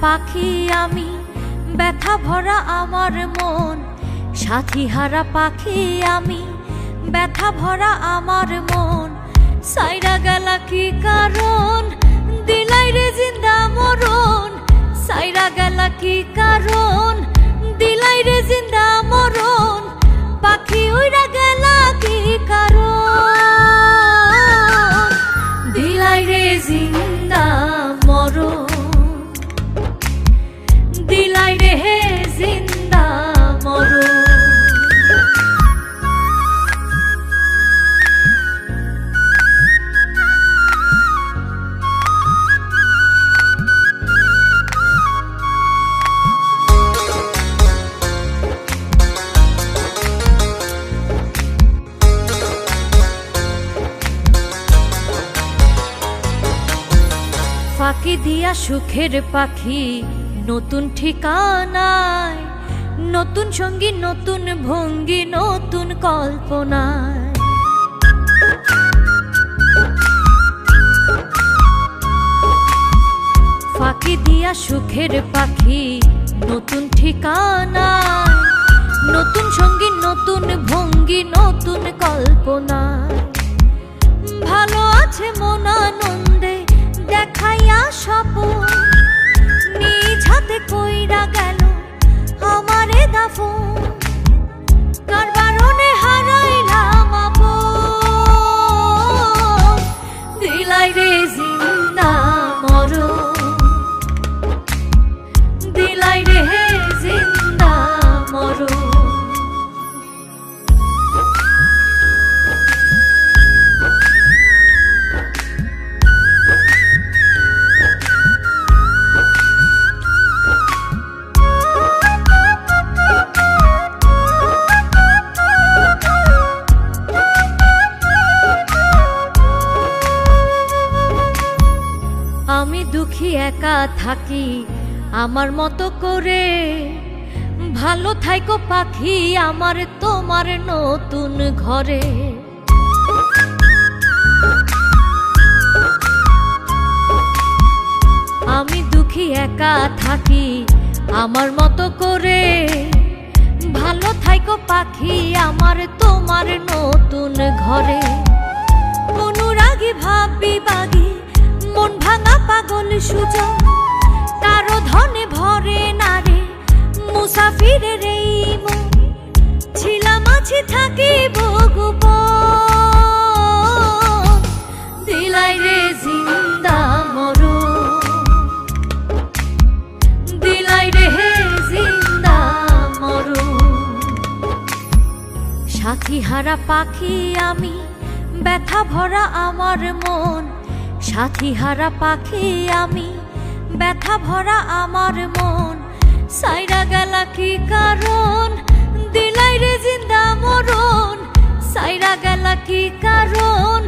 পাখি আমি, ব্যথা ভরা আমার মন। সাথী হারা পাখি আমি, ব্যথা ভরা আমার মন। সাইরা গেলা কি কারণ? দিলাই রে জিন্দা মরণ। ফাঁকি দিয়া সুখের পাখি, নতুন ঠিকানায়। নতুন সঙ্গী, নতুন ভঙ্গি, নতুন কল্পনায়। ফাঁকি দিয়া সুখের পাখি, নতুন ঠিকানায়। নতুন সঙ্গী, নতুন ভঙ্গি, নতুন কল্পনায়। ভালো আছে মন দেখাইয়া স্বপন। নিজ হাতে কইরা গেল আমারে দাফন আমি দুঃখী একা থাকি, আমার মতো করে। ভালো থাইকো পাখি, আমার তোমার নতুন ঘরে। আমি দুঃখী একা থাকি, আমার মতো করে। ভালো থাইকো পাখি, আমার তোমার নতুন ঘরে। অনুরাগী ভাবি বাগি মন ভাঙা পাগল সুজন কারও ধনে ভরে না রে। মুসাফিরের এই মন, ছিলাম আছি থাকি ভোগব দিলাই রে জিন্দা মরো দিলাই রে হে জিন্দা মরো সাথী হারা পাখি আমি, ব্যথা ভরা আমার মন সাথী হারা পাখি আমি, ব্যথা ভরা আমার মন। সাইরা গেলা কি কারণ? দিলাই রে জিন্দা মরণ। সাইরা গেলা কি কারণ?